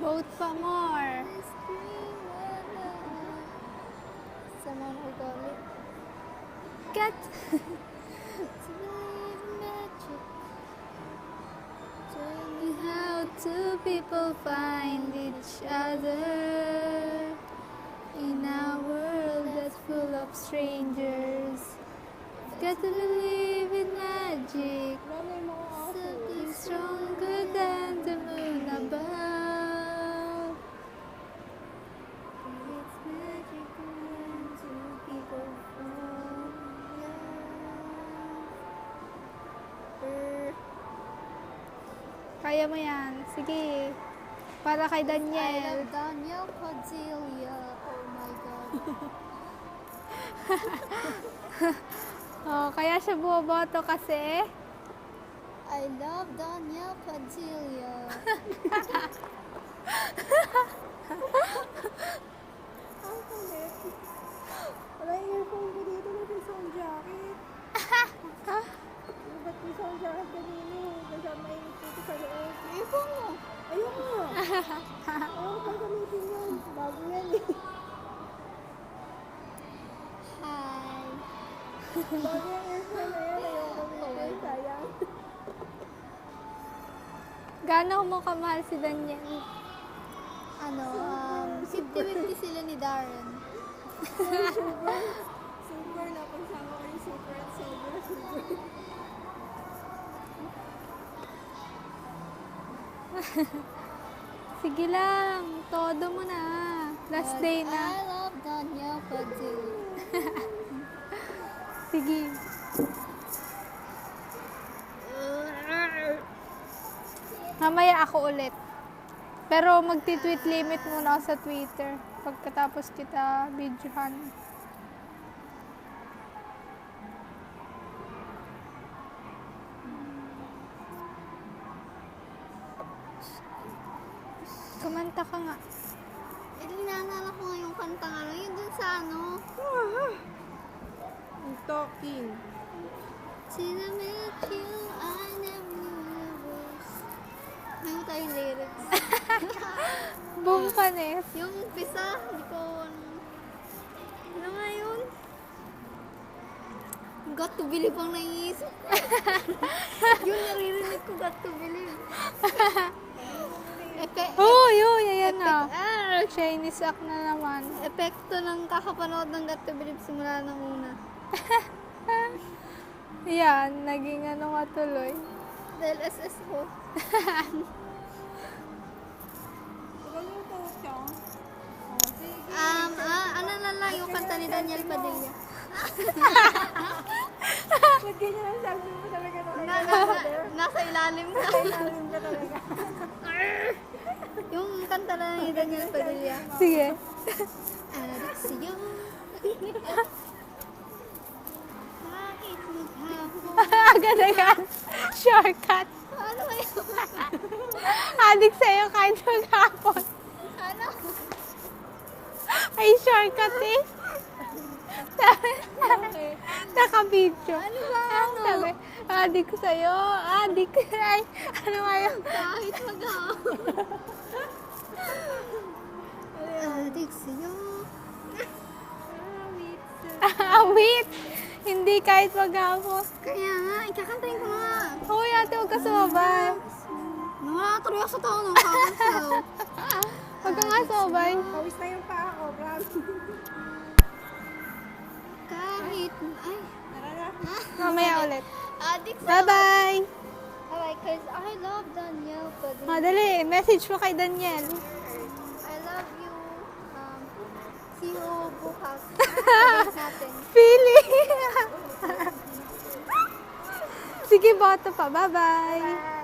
Vote for more. Someone will call it Cat. to believe in magic. Tell me How two people find each other in a world that's full of strangers. Got to believe Kaya mo yan. Sige. Para kay I Daniel. love Daniel Padilla. Oh my god. Oh, kaya siya bumoboto kasi. I love Daniel Padilla. Ang kulit. Gaano mo kamahal si Daniel? Ano, um, 50-50 sila ni Darren. Super. Super. Napagsama ko yung super at silver. Super. Sige lang. Todo mo na. Last But day na. I love Daniel Padilla. Sige. Mamaya ako ulit. Pero magti-tweet limit muna ako sa Twitter. Pagkatapos kita videohan. Kumanta ka nga. Eh, naalala ko nga yung kanta nga lang. Yun dun sa ano. May mo tayong lyrics. Boom panes. yung umpisa, hindi ko... Ano, ano nga yun? Got to believe ang naiisip ko. yung naririnig ko, got to believe. Epe, Oh, yun, ayan na. ah, Chinese act na naman. epekto ng kakapanood ng got to believe simula ng una. Yan, naging ano nga tuloy. Dahil SS ko. Ka. Um, ah, ano na lang yung kanta ni Daniel Padilla. Ba't ganyan ang sabi mo talaga na Na, nasa, nasa ilalim ka. Ilalim ka talaga. yung kanta na ni Daniel Padilla. Sige. Addiction. Bakit maghapon? Agad agad. Shortcut. Ano ba yun? Adik sa'yo kahit maghapon. Ano? Ay, shortcut eh. Naka-video. Ano ba? Ano? Sabi, adik sa'yo. Adik. Ay, ano nga yun? Kahit maghapon. Addiction. Awit. Hindi kahit maghapon. Kaya nga, ikakantayin ko na nga. Hoy, ate, huwag ka sumabay. Nakakatuloy ako sa tao ng kakasaw. Huwag ka nga sumabay. Pawis na yung paa ko, promise. Kahit, ay. Mamaya ulit. addict sa Bye-bye. Alright, cause I love Daniel Padilla. Madali, message mo kay Daniel. Sige, bata pa. Bye-bye! Bye!